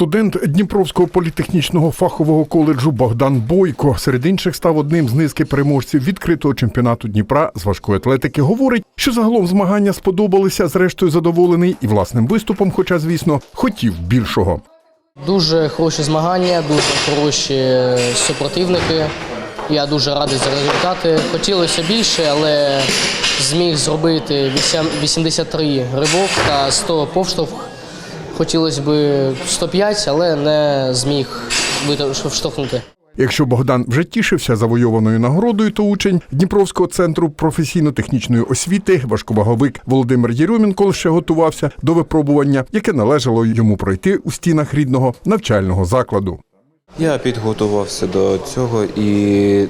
Студент Дніпровського політехнічного фахового коледжу Богдан Бойко серед інших став одним з низки переможців відкритого чемпіонату Дніпра з важкої атлетики. Говорить, що загалом змагання сподобалися, зрештою задоволений і власним виступом, хоча, звісно, хотів більшого. Дуже хороші змагання, дуже хороші супротивники. Я дуже радий за результати. Хотілося більше, але зміг зробити 8 83 ривок та 100 повштовх. Хотілося б 105, але не зміг вштовхнути. Якщо Богдан вже тішився завойованою нагородою, то учень Дніпровського центру професійно-технічної освіти, важковаговик Володимир Єрьомінко лише готувався до випробування, яке належало йому пройти у стінах рідного навчального закладу. Я підготувався до цього і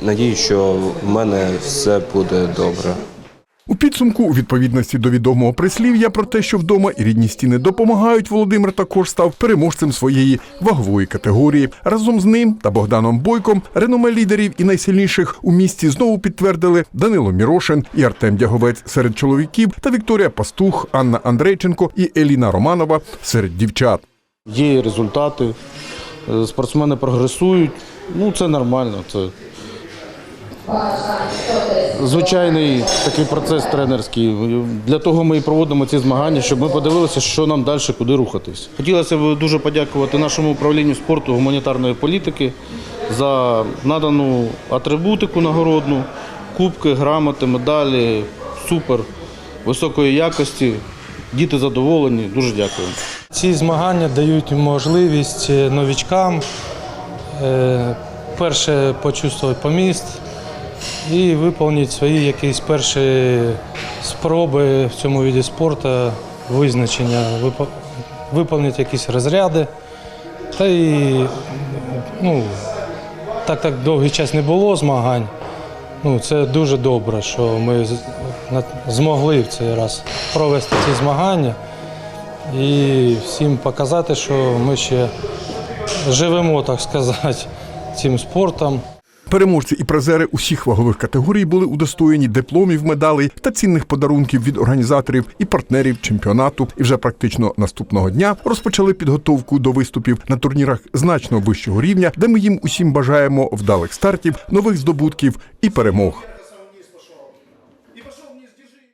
надію, що в мене все буде добре. У підсумку, у відповідності до відомого прислів'я про те, що вдома і рідні стіни допомагають, Володимир також став переможцем своєї вагової категорії. Разом з ним та Богданом Бойком реноме лідерів і найсильніших у місті знову підтвердили Данило Мірошин і Артем Дяговець серед чоловіків та Вікторія Пастух, Анна Андрейченко і Еліна Романова серед дівчат. Є результати, е, спортсмени прогресують. Ну, це нормально. Це звичайний такий процес тренерський. Для того ми і проводимо ці змагання, щоб ми подивилися, що нам далі, куди рухатись. Хотілося б дуже подякувати нашому управлінню спорту гуманітарної політики за надану атрибутику нагородну, кубки, грамоти, медалі. Супер, високої якості. Діти задоволені. Дуже дякую. Ці змагання дають можливість новічкам е, перше почувствувати поміст і виконати свої якісь перші спроби в цьому виді спорту, визначення, випо- виконати якісь розряди. Та і ну, так так довгий час не було змагань. Ну, це дуже добре, що ми змогли в цей раз провести ці змагання і всім показати, що ми ще живемо, так сказати, цим спортом. Переможці і призери усіх вагових категорій були удостоєні дипломів, медалей та цінних подарунків від організаторів і партнерів чемпіонату. І вже практично наступного дня розпочали підготовку до виступів на турнірах значно вищого рівня, де ми їм усім бажаємо вдалих стартів, нових здобутків і перемог.